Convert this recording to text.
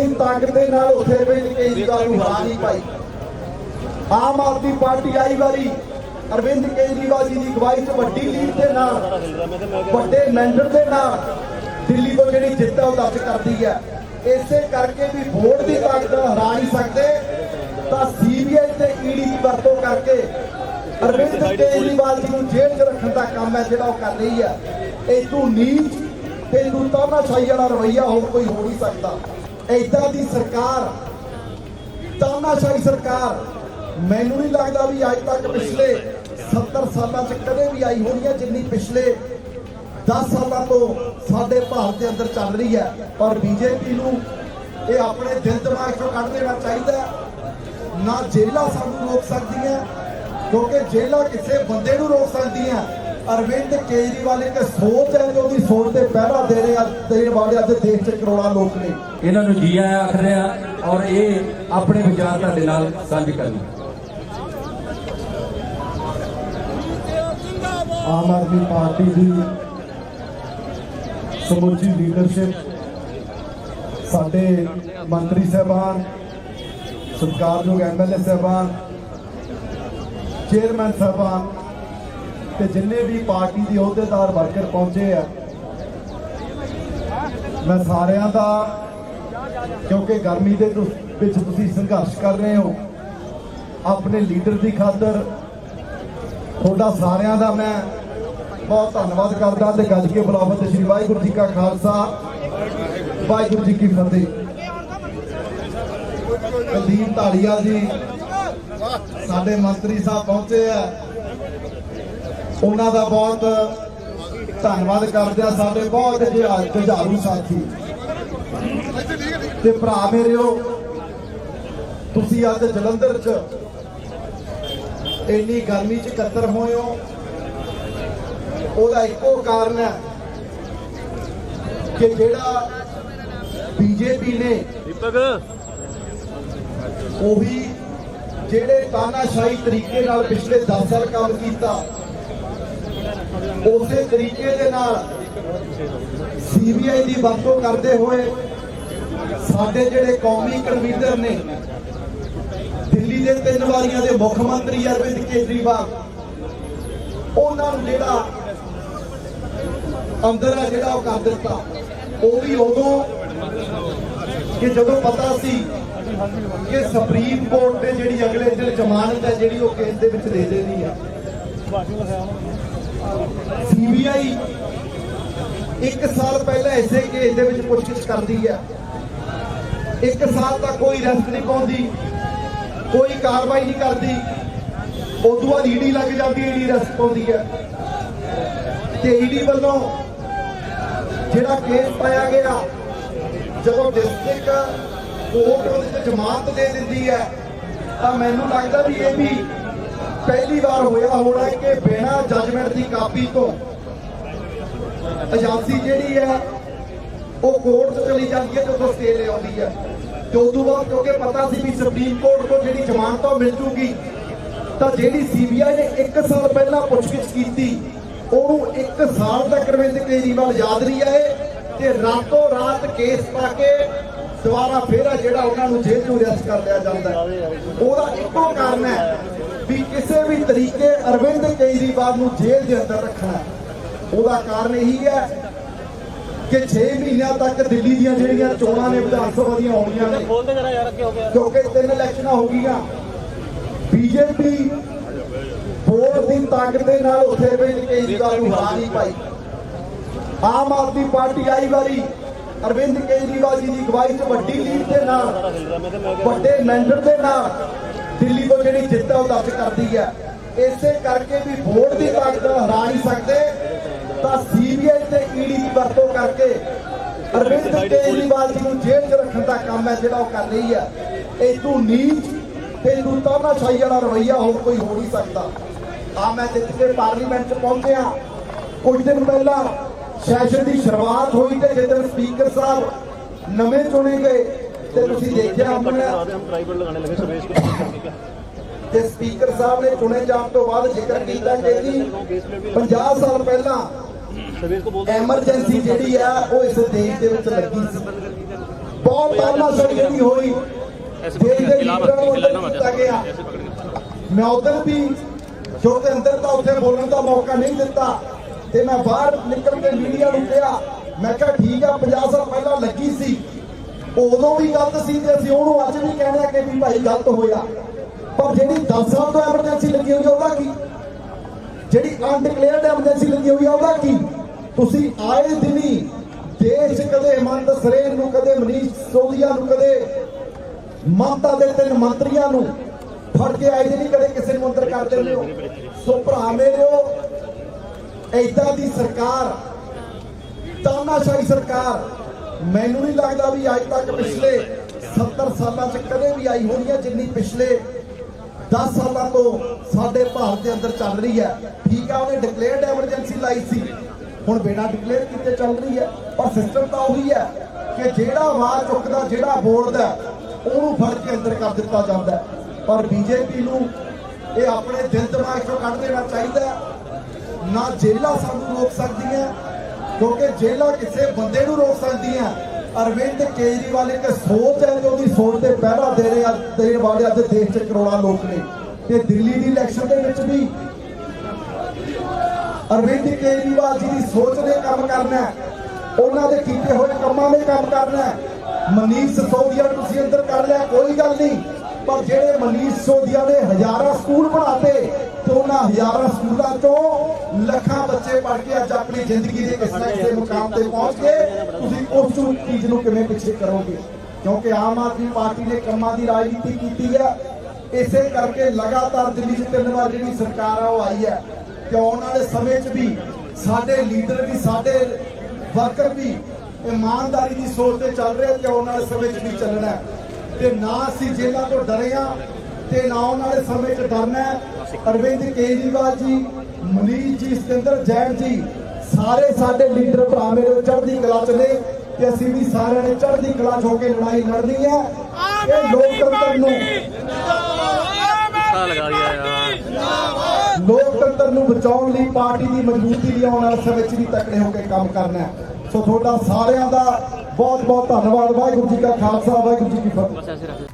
ਦੀ ਤਾਕਤ ਦੇ ਨਾਲ ਉੱਥੇ ਅਰਵਿੰਦ ਕੇਜਰੀਵਾਲ ਨੂੰ ਹਰਾ ਨਹੀਂ ਪਾਈ ਆਮ ਆਦਮੀ ਪਾਰਟੀ ਆਈ ਵਾਰੀ, ਅਰਵਿੰਦ ਕੇਜਰੀਵਾਲ ਜੀ ਦੀ ਅਗਵਾਈ 'ਚ ਵੱਡੀ ਲੀਡ ਦੇ ਨਾਲ, ਵੱਡੇ ਮੈਂਡਰ ਦੇ ਨਾਲ ਦਿੱਲੀ ਤੋਂ ਜਿਹੜੀ ਜਿੱਤ ਹੈ ਉਹ ਦਰਜ ਕਰਦੀ ਹੈ। ਇਸੇ ਕਰਕੇ ਵੀ ਵੋਟ ਦੀ ਤਾਕਤ ਹਰਾ ਨਹੀਂ ਸਕਦੇ। ਤਾਂ ਸੀਬੀਆਈ ਤੇ ਈਡੀ ਦੀ ਵਰਤੋਂ ਕਰਕੇ ਅਰਵਿੰਦ ਕੇਜਰੀਵਾਲ ਜੀ ਨੂੰ ਜੇਲ੍ਹ 'ਚ ਰੱਖਣ ਦਾ ਕੰਮ ਹੈ ਜਿਹੜਾ ਉਹ ਕਰ ਰਹੀ ਹੈ। ਇਹ ਤੋਂ ਨੀਚ ਤੇ ਨੂੰ ਤਾਨਾਸ਼ਾਹੀ ਵਾਲਾ ਰਵਈਆ ਹੋਰ ਕੋਈ ਹੋ ਨਹੀਂ ਸਕਦਾ। ਏਦਾਂ ਦੀ ਸਰਕਾਰ, ਤਾਨਾਸ਼ਾਹੀ ਸਰਕਾਰ, ਮੈਨੂੰ ਨਹੀਂ ਲੱਗਦਾ ਵੀ ਅੱਜ ਤੱਕ ਪਿਛਲੇ 70 ਸਾਲਾਂ 'ਚ ਕਦੇ ਵੀ ਆਈ ਹੋਣੀ ਹੈ ਜਿੰਨੀ ਪਿਛਲੇ 10 ਸਾਲਾਂ ਤੋਂ ਸਾਡੇ ਭਾਰਤ ਦੇ ਅੰਦਰ ਚੱਲ ਰਹੀ ਹੈ। ਪਰ ਬੀਜੇਪੀ ਨੂੰ ਇਹ ਆਪਣੇ ਦਿਲ ਦਿਮਾਗ 'ਚੋਂ ਕੱਢ ਦੇਣਾ ਚਾਹੀਦਾ ਨਾ ਜੇਲ੍ਹਾਂ ਸਾਨੂੰ ਰੋਕ ਸਕਦੀਆਂ, ਕਿਉਂਕਿ ਜੇਲ੍ਹਾਂ ਕਿਸੇ ਬੰਦੇ ਨੂੰ ਰੋਕ ਸਕਦੀਆਂ। ਅਰਵਿੰਦ ਕੇਜਰੀਵਾਲ ਇੱਕ ਸੋਚ ਹੈ ਜੋ ਉਹਦੀ ਸੋਚ ਤੇ ਪਹਿਰਾ ਦੇ ਰਹੇ ਆ ਦੇਣ ਵਾਲੇ ਅੱਜ ਦੇਸ਼ 'ਚ ਕਰੋੜਾਂ ਲੋਕ ਨੇ। ਇਹਨਾਂ ਨੂੰ ਜੀ ਆਇਆਂ ਆਖ ਰਹੇ ਔਰ ਇਹ ਆਪਣੇ ਵਿਚਾਰ ਤੁਹਾਡੇ ਨਾਲ ਸਾਂਝੇ ਕਰਨ। ਆਮ ਆਦਮੀ ਪਾਰਟੀ ਦੀ ਸਮੁੱਚੀ ਲੀਡਰਸ਼ਿਪ ਸਾਡੇ ਮੰਤਰੀ ਸਾਹਿਬਾਨ ਸਤਿਕਾਰਯੋਗ ਐਮਐਲਏ ਸਾਹਿਬਾਨ ਚੇਅਰਮੈਨ ਸਾਹਿਬਾਨ ਤੇ ਜਿੰਨੇ ਵੀ ਪਾਰਟੀ ਦੇ ਅਹੁਦੇਦਾਰ ਵਰਕਰ ਪਹੁੰਚੇ ਆ, ਮੈਂ ਸਾਰਿਆਂ ਦਾ, ਕਿਉਂਕਿ ਗਰਮੀ ਦੇ ਵਿੱਚ ਤੁਸੀਂ ਸੰਘਰਸ਼ ਕਰ ਰਹੇ ਹੋ, ਆਪਣੇ ਲੀਡਰ ਦੀ ਖਾਤਰ ਤੁਹਾਡਾ ਸਾਰਿਆਂ ਦਾ ਮੈਂ ਬਹੁਤ ਧੰਨਵਾਦ ਕਰਦਾ ਤੇ ਗੱਜ ਕੇ ਬੁਲਾਵਤ ਸ੍ਰੀ ਵਾਹਿਗੁਰੂ ਜੀ ਕਾ ਖਾਲਸਾ, ਵਾਹਿਗੁਰੂ ਜੀ ਕੀ ਫਤਿਹ। ਕੁਲਦੀਪ ਢਾਲੀਆ ਜੀ, ਸਾਡੇ ਮੰਤਰੀ ਸਾਹਿਬ ਪਹੁੰਚੇ ਆ। ਉਹਨਾਂ ਦਾ ਬਹੁਤ ਧੰਨਵਾਦ ਕਰਦੇ ਆ ਸਾਡੇ ਬਹੁਤ ਜੁਝਾ- ਜੁਝਾਰੂ ਸਾਥੀ। ਤੇ ਭਰਾ ਮੇਰਿਓ ਤੁਸੀਂ ਅੱਜ ਜਲੰਧਰ 'ਚ ਇੰਨੀ ਗਰਮੀ 'ਚ ਇਕੱਤਰ ਹੋਏ ਹੋ। ਉਹਦਾ ਇੱਕੋ ਕਾਰਨ ਹੈ ਕਿ ਜਿਹੜਾ ਬੀਜੇਪੀ ਨੇ ਦੀਪਕ। ਉਹੀ ਜਿਹੜੇ ਤਾਨਾਸ਼ਾਹੀ ਤਰੀਕੇ ਨਾਲ ਪਿਛਲੇ 10 ਸਾਲ ਕੰਮ ਕੀਤਾ ਉਸੇ ਤਰੀਕੇ ਦੇ ਨਾਲ ਸੀਬੀਆਈ ਦੀ ਵਰਤੋਂ ਕਰਦੇ ਹੋਏ ਸਾਡੇ ਜਿਹੜੇ ਕੌਮੀ ਕਨਵੀਨਰ ਨੇ, ਦਿੱਲੀ ਦੇ ਤਿੰਨ ਵਾਰੀਆਂ ਦੇ ਮੁੱਖ ਮੰਤਰੀ ਅਰਵਿੰਦ ਕੇਜਰੀਵਾਲ, ਉਹਨਾਂ ਨੂੰ ਜਿਹੜਾ ਅੰਦਰ ਆ ਜਿਹੜਾ ਉਹ ਕਰ ਦਿੱਤਾ। ਉਹ ਵੀ ਉਦੋਂ ਕਿ ਜਦੋਂ ਪਤਾ ਸੀ ਕਿ ਸੁਪਰੀਮ ਕੋਰਟ ਨੇ ਜਿਹੜੀ ਅਗਲੇ ਦਿਨ ਜ਼ਮਾਨਤ ਹੈ ਜਿਹੜੀ ਉਹ ਕੇਸ ਦੇ ਵਿੱਚ ਦੇ ਦੇਣੀ ਹੈ ਸੀਬੀਆਈ ਇੱਕ ਸਾਲ ਪਹਿਲਾਂ ਇਸੇ ਕੇਸ ਦੇ ਵਿੱਚ ਪੁੱਛਗਿੱਛ ਕਰਦੀ ਹੈ ਇੱਕ ਸਾਲ ਤੱਕ ਕੋਈ ਰੈਸਟ ਨਹੀਂ ਪਾਉਂਦੀ, ਕੋਈ ਕਾਰਵਾਈ ਨਹੀਂ ਕਰਦੀ। ਉਦੋਂ ਬਾਅਦ ਈਡੀ ਲੱਗ ਜਾਂਦੀ ਹੈ ਈਡੀ ਰੈਸਟ ਪਾਉਂਦੀ ਹੈ ਤੇ ਈਡੀ ਵੱਲੋਂ ਜਿਹੜਾ ਕੇਸ ਪਾਇਆ ਗਿਆ, ਜਦੋਂ ਡਿਸਟ੍ਰਿਕਟ ਕੋਰਟ ਉਹਦੇ ਤੇ ਜ਼ਮਾਨਤ ਦੇ ਦਿੰਦੀ ਹੈ ਤਾਂ ਮੈਨੂੰ ਲੱਗਦਾ ਵੀ ਇਹ ਵੀ ਪਹਿਲੀ ਵਾਰ ਹੋਇਆ ਹੋਣਾ ਹੈ ਕਿ ਬਿਨਾਂ ਜੱਜਮੈਂਟ ਦੀ ਕਾਪੀ ਤੋਂ ਏਜੰਸੀ ਜਿਹੜੀ ਹੈ, ਉਹ ਕੋਰਟ 'ਚ ਚਲੀ ਜਾਂਦੀ ਹੈ ਜਦੋਂ ਸਟੇ ਲੈ ਆਉਂਦੀ ਹੈ। ਤੇ ਉਦੋਂ ਬਾਅਦ ਕਿਉਂਕਿ ਪਤਾ ਸੀ ਵੀ ਸੁਪਰੀਮ ਕੋਰਟ ਤੋਂ ਜਿਹੜੀ ਜ਼ਮਾਨਤ ਉਹ ਮਿਲ ਜੂਗੀ, ਤਾਂ ਜਿਹੜੀ ਸੀਬੀਆਈ ਨੇ 1 ਸਾਲ ਪਹਿਲਾਂ ਪੁੱਛਗਿੱਛ ਕੀਤੀ, ਉਹਨੂੰ 1 ਸਾਲ ਤੱਕ ਅਰਵਿੰਦ ਕੇਜਰੀਵਾਲ ਯਾਦ ਨਹੀਂ ਆਏ ਤੇ ਰਾਤੋਂ ਰਾਤ ਕੇਸ ਪਾ ਕੇ ਦੁਬਾਰਾ ਫੇਰ ਜਿਹੜਾ ਉਹਨਾਂ ਨੂੰ ਜੇਲ੍ਹ ਤੋਂ ਅਰੈਸਟ ਕਰ ਲਿਆ ਜਾਂਦਾ ਉਹਦਾ ਇੱਕੋ ਕਾਰਨ ਹੈ ਵੀ ਕਿਸੇ ਵੀ ਤਰੀਕੇ ਅਰਵਿੰਦ ਕੇਜਰੀਵਾਲ ਨੂੰ ਜੇਲ੍ਹ ਦੇ ਅੰਦਰ ਰੱਖਣਾ। ਉਹਦਾ ਕਾਰਨ ਇਹੀ ਹੈ ਕਿ 6 ਮਹੀਨਿਆਂ ਤੱਕ ਦਿੱਲੀ ਦੀਆਂ ਜਿਹੜੀਆਂ ਚੋਣਾਂ ਨੇ ਵਿਧਾਨ ਸਭਾ ਦੀਆਂ ਹੋਣੀਆਂ ਨੇ ਕਿਉਂਕਿ ਤਿੰਨ ਇਲੈਕਸ਼ਨਾਂ ਹੋ ਗਈਆਂ। ਬੀਜੇਪੀ ਵੋਟ ਦੀ ਤਾਕਤ ਦੇ ਨਾਲ ਉੱਥੇ ਅਰਵਿੰਦ ਕੇਜਰੀਵਾਲ ਨੂੰ ਹਰਾ ਨਹੀਂ ਪਾਈ। ਆਮ ਆਦਮੀ ਪਾਰਟੀ ਆਈ ਵਾਰੀ ਅਰਵਿੰਦ ਕੇਜਰੀਵਾਲ ਜੀ ਦੀ ਅਗਵਾਈ 'ਚ ਵੱਡੀ ਲੀਡ ਦੇ ਨਾਲ ਵੱਡੇ ਮੈਂਡਰ ਦੇ ਨਾਲ ਦਿੱਲੀ ਤੋਂ ਜਿਹੜੀ ਜਿੱਤ ਹੈ ਉਹ ਦਰਜ ਕਰਦੀ ਹੈ ਇਸੇ ਕਰਕੇ ਵੀ ਵੋਟ ਦੀ ਤਾਕਤ ਹਰਾ ਨਹੀਂ ਸਕਦੇ। ਤਾਂ ਸੀਬੀਆਈ ਤੇ ਈਡੀ ਦੀ ਵਰਤੋਂ ਕਰਕੇ ਅਰਵਿੰਦ ਕੇਜਰੀਵਾਲ ਜੀ ਨੂੰ ਜੇਲ੍ਹ 'ਚ ਰੱਖਣ ਦਾ ਕੰਮ ਹੈ ਜਿਹੜਾ ਉਹ ਕਰ ਰਹੀ ਹੈ ਇਹ ਤੋਂ ਨੀਚ ਤੇ ਨੂੰ ਤਾਨਾਸ਼ਾਹੀ ਵਾਲਾ ਰਵਈਆ ਹੋਰ ਕੋਈ ਹੋ ਨਹੀਂ ਸਕਦਾ। ਆ ਮੈਂ ਜਿੱਤ ਕੇ ਪਾਰਲੀਮੈਂਟ 'ਚ ਪਹੁੰਚਿਆ। ਕੁਝ ਦਿਨ ਪਹਿਲਾਂ ਸੈਸ਼ਨ ਦੀ ਸ਼ੁਰੂਆਤ ਹੋਈ ਤੇ ਜਦੋਂ ਸਪੀਕਰ ਸਾਹਿਬ ਨਵੇਂ ਚੁਣੇ ਗਏ। ਤੇ ਤੁਸੀਂ ਦੇਖਿਆ ਆਪਣਾ ਤੇ ਸਪੀਕਰ ਸਾਹਿਬ ਨੇ ਚੁਣੇ ਜਾਣ ਤੋਂ ਬਾਅਦ ਜ਼ਿਕਰ ਕੀਤਾ ਕਿ ਜੀ 50 ਸਾਲ ਪਹਿਲਾਂ ਐਮਰਜੈਂਸੀ ਜਿਹੜੀ ਆ ਉਹ ਇਸ ਦੇਸ਼ ਦੇ ਵਿੱਚ ਲੱਗੀ ਸੀ। ਬਹੁਤ ਤਾਲਾ ਜਿਹੜੀ ਹੋਈ ਦੇਸ਼ ਦੇ ਲੀਡਰਾਂ ਨੂੰ ਦਿੱਤਾ ਗਿਆ ਮੈਂ ਉਧਰ ਵੀ ਜੋ ਦੇ ਅੰਦਰ ਤਾਂ ਉੱਥੇ ਬੋਲਣ ਦਾ ਮੌਕਾ ਨਹੀਂ ਦਿੱਤਾ। ਤੇ ਮੈਂ ਬਾਹਰ ਨਿਕਲ ਕੇ ਮੀਡੀਆ ਨੂੰ ਕਿਹਾ ਮੈਂ ਕਿਹਾ ਠੀਕ ਆ ਪੰਜਾਬ ਉਦੋਂ ਵੀ ਗਲਤ ਸੀ ਤੇ ਅਸੀਂ ਉਹਨੂੰ ਅੱਜ ਵੀ ਕਹਿੰਦੇ ਆ ਕਿ ਵੀ ਭਾਈ ਗਲਤ ਹੋਇਆ। ਪਰ ਜਿਹੜੀ 10 ਸਾਲ ਤੋਂ ਐਮਰਜੈਂਸੀ ਲੱਗੀ ਹੋਈ ਆ, ਉਹਦਾ ਕੀ? ਜਿਹੜੀ ਅਨਡਿਕਲੇਅਰਡ ਐਮਰਜੈਂਸੀ ਲੱਗੀ ਹੋਈ ਆ, ਉਹਦਾ ਕੀ? ਤੁਸੀਂ ਆਏ ਦਿਨੀ ਦੇਸ਼ ਕਦੇ ਹਿਮੰਤ ਸਰੇਨ ਨੂੰ, ਕਦੇ ਮਨੀਸ਼ ਸੋਦੀਆ ਨੂੰ, ਕਦੇ ਮਮਤਾ ਦੇ ਤਿੰਨ ਮੰਤਰੀਆਂ ਨੂੰ ਫੜ ਕੇ ਆਏ ਦਿਨੀ ਕਦੇ ਕਿਸੇ ਨੂੰ ਅੰਦਰ ਕਰ ਦਿੰਦੇ ਹੋ? ਸੋ ਭਰਾ ਮੇਰਿਓ ਏਦਾਂ ਦੀ ਸਰਕਾਰ, ਤਾਨਾਸ਼ਾਹੀ ਸਰਕਾਰ ਮੈਨੂੰ ਨਹੀਂ ਲੱਗਦਾ ਵੀ ਅੱਜ ਤੱਕ ਪਿਛਲੇ 70 ਸਾਲਾਂ 'ਚ ਕਦੇ ਵੀ ਆਈ ਹੋਣੀ ਹੈ ਜਿੰਨੀ ਪਿਛਲੇ 10 ਸਾਲਾਂ ਤੋਂ ਸਾਡੇ ਭਾਰਤ ਦੇ ਅੰਦਰ ਚੱਲ ਰਹੀ ਹੈ। ਠੀਕ ਆ, ਉਹਨੇ ਡਿਕਲੇਅਰਡ ਐਮਰਜੈਂਸੀ ਲਾਈ ਸੀ। ਹੁਣ ਬਿਨਾਂ ਡਿਕਲੇਅਰ ਕੀਤੇ ਚੱਲ ਰਹੀ ਹੈ ਪਰ ਸਿਸਟਮ ਤਾਂ ਉਹੀ ਹੈ ਕਿ ਜਿਹੜਾ ਆਵਾਜ਼ ਚੁੱਕਦਾ, ਜਿਹੜਾ ਬੋਲਦਾ, ਉਹਨੂੰ ਫੜ ਕੇ ਅੰਦਰ ਕਰ ਦਿੱਤਾ ਜਾਂਦਾ ਹੈ। ਪਰ ਬੀਜੇਪੀ ਨੂੰ ਇਹ ਆਪਣੇ ਦਿਲ ਦਿਮਾਗ ਚੋਂ ਕੱਢ ਦੇਣਾ ਚਾਹੀਦਾ ਨਾ ਜੇਲਾਂ ਸਾਨੂੰ ਰੋਕ ਸਕਦੀਆਂ ਕਿਉਂਕਿ ਜੇਲਾਂ ਕਿਸੇ ਬੰਦੇ ਨੂੰ ਰੋਕ ਸਕਦੀਆਂ ਅਰਵਿੰਦ ਕੇਜਰੀਵਾਲ ਇੱਕ ਸੋਚ ਹੈ ਕਿ ਉਹਦੀ ਸੋਚ ਤੇ ਪਹਿਰਾ ਦੇ ਰਹੇ ਦੇਣ ਵਾਲੇ ਅੱਜ ਦੇਸ਼ 'ਚ ਕਰੋੜਾਂ ਲੋਕ ਨੇ। ਤੇ ਦਿੱਲੀ ਦੀ ਇਲੈਕਸ਼ਨ ਦੇ ਵਿੱਚ ਵੀ ਅਰਵਿੰਦ ਕੇਜਰੀਵਾਲ ਜੀ ਦੀ ਸੋਚ ਨੇ ਕੰਮ ਕਰਨਾ ਉਹਨਾਂ ਦੇ ਕੀਤੇ ਹੋਏ ਕੰਮਾਂ ਨੇ ਕੰਮ ਕਰਨਾ ਮਨੀਸ਼ ਸੋਦੀਆ ਨੂੰ ਤੁਸੀਂ ਅੰਦਰ ਕਰ ਲਿਆ, ਕੋਈ ਗੱਲ ਨਹੀਂ। ਪਰ ਜਿਹੜੇ ਮਨੀਸ਼ ਸੋਦੀਆ ਨੇ ਹਜ਼ਾਰਾਂ ਸਕੂਲ ਬਣਾਤੇ ਤੇ ਹਜ਼ਾਰਾਂ ਸਕੂਲਾਂ ਤੋਂ ਲੱਖਾਂ ਬੱਚੇ ਪੜ੍ਹ ਕੇ ਅੱਜ ਆਪਣੀ ਜ਼ਿੰਦਗੀ ਦੇ ਇਸ ਦੇ ਮੁਕਾਮ ਤੇ ਪਹੁੰਚ ਗਏ। ਤੁਸੀਂ ਉਸ ਚੀਜ਼ ਨੂੰ ਕਿਵੇਂ ਪਿੱਛੇ ਕਰੋਗੇ? ਕਿਉਂਕਿ ਆਮ ਆਦਮੀ ਪਾਰਟੀ ਨੇ ਕੰਮਾਂ ਦੀ ਰਾਜਨੀਤੀ ਕੀਤੀ ਹੈ ਇਸੇ ਕਰਕੇ ਲਗਾਤਾਰ ਦਿੱਲੀ 'ਚ ਤਿੰਨ ਵਾਰ ਜਿਹੜੀ ਸਰਕਾਰ ਆ, ਉਹ ਆਈ ਹੈ। ਤੇ ਆਉਣ ਵਾਲੇ ਸਮੇਂ 'ਚ ਵੀ ਸਾਡੇ ਲੀਡਰ ਵੀ, ਸਾਡੇ ਵਰਕਰ ਵੀ ਇਮਾਨਦਾਰੀ ਦੀ ਸੋਚ ਤੇ ਚੱਲ ਰਹੇ ਤੇ ਆਉਣ ਵਾਲੇ ਸਮੇਂ 'ਚ ਵੀ ਚੱਲਣਾ ਤੇ ਨਾ ਅਸੀਂ ਜੇਲ੍ਹਾਂ ਤੋਂ ਡਰੇ ਹਾਂ ਤੇ ਨਾ ਆਉਣ ਵਾਲੇ ਸਮੇਂ 'ਚ ਡਰਨਾ ਅਰਵਿੰਦ ਕੇਜਰੀਵਾਲ ਜੀ ਮਨੀਸ਼ ਜੀ ਸਤਿੰਦਰ ਜੈਨ ਜੀ ਸਾਰੇ ਸਾਡੇ ਲੀਡਰ ਭਰਾ ਮੇਰੇ ਚੜ੍ਹਦੀ ਕਲਾ 'ਚ ਨੇ ਤੇ ਅਸੀਂ ਵੀ ਸਾਰਿਆਂ ਨੇ ਚੜ੍ਹਦੀ ਕਲਾ 'ਚ ਹੋ ਕੇ ਲੜਾਈ ਲੜਨੀ ਹੈ। ਇਹ ਲੋਕਤੰਤਰ ਨੂੰ ਲਗਾ ਦਿਆ ਯਾਰ। ਲੋਕਤੰਤਰ ਨੂੰ ਬਚਾਉਣ ਲਈ ਪਾਰਟੀ ਦੀ ਮਜ਼ਬੂਤੀ ਲਈ ਆਉਣ ਵਾਲੇ ਸਮੇਂ 'ਚ ਵੀ ਤਕੜੇ ਹੋ ਕੇ ਕੰਮ ਕਰਨਾ ਹੈ। ਸੋ ਤੁਹਾਡਾ ਸਾਰਿਆਂ ਦਾ ਬਹੁਤ ਬਹੁਤ ਧੰਨਵਾਦ। ਵਾਹਿਗੁਰੂ ਜੀ ਕਾ ਖਾਲਸਾ ਵਾਹਿਗੁਰੂ ਜੀ ਕੀ ਫਤਿਹ। ਬਸ ਐਸੇ ਰੱਖ।